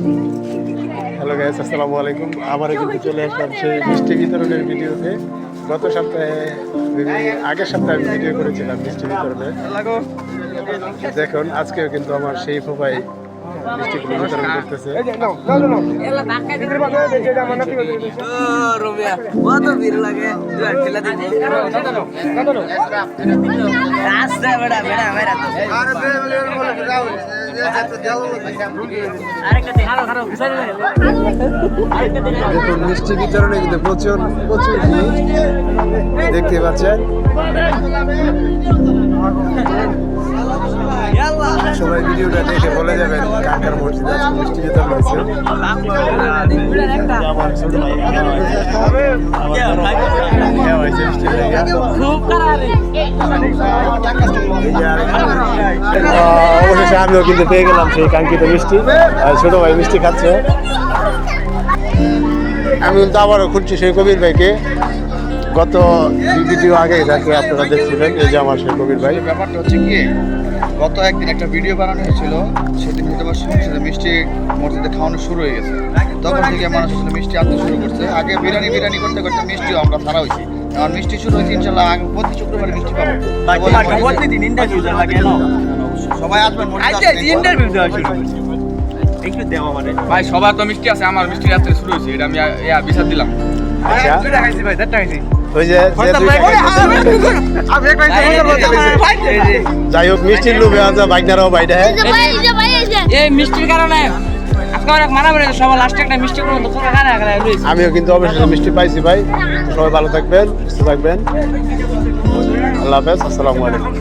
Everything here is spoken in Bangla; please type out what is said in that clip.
হ্যালো গাইস আসসালামু আলাইকুম। আবার কিন্তু চলে আসলাম সেই মিষ্টি বিতরণের ভিডিওতে। গত সপ্তাহে, আগের সপ্তাহে আমি ভিডিও করেছিলাম মিষ্টি বিতরণের দেখুন, আজকেও কিন্তু আমার সেই ফুফাই মিষ্টি বিতরণে কিন্তু প্রচুর প্রচুর দেখতে পাচ্ছেন। ভাইয়া। খুব খারাপ এই যে আরেকজন। আহ, অবশেষে আমিও কিন্তু পেয়ে গেলাম সেই কাঙ্ক্ষিত মিষ্টি আর ছোট ভাই মিষ্টি খাচ্ছে আমি কিন্তু আবারও খুঁজছি সেই কবির ভাইকে গত দুই ভিডিও আগে যাকে আপনারা দেখছিলেন এই যে আমার সেই কবির ভাই। ব্যাপারটা হচ্ছে কি গত একদিন একটা ভিডিও বানানো হয়েছিল সেদিন হয়তো আমার যে মিষ্টি মসজিদে খাওয়ানো শুরু হয়ে গেছে। তখন থেকে মানুষ আসলে মিষ্টি আনতে শুরু করছে। আগে বিরিয়ানি বিরিয়ানি করতে করতে মিষ্টিও আমরা ছাড়া হয়েছি। আমার মিষ্টি শুরু হয়েছে ইনশাল্লাহ আগে প্রতি শুক্রবারে মিষ্টি পাবো। সবাই আসবেন মসজিদে আসবেন, ইন্টারভিউ দেওয়া শুরু একটু দেওয়া মানে। ভাই সবার তো মিষ্টি আছে আমার মিষ্টি রাত্রে শুরু হয়েছে এটা আমি বিচার দিলাম। আচ্ছা। ওই যে যাই হোক মিষ্টির লোভে আজ বাইকনারাও বাইরে এই মিষ্টির কারণে মানা আমিও কিন্তু অবশ্যই মিষ্টি পাইছি ভাই। সবাই ভালো থাকবেন সুস্থ থাকবেন। আল্লাহ হাফেজ আসসালামু আলাইকুম।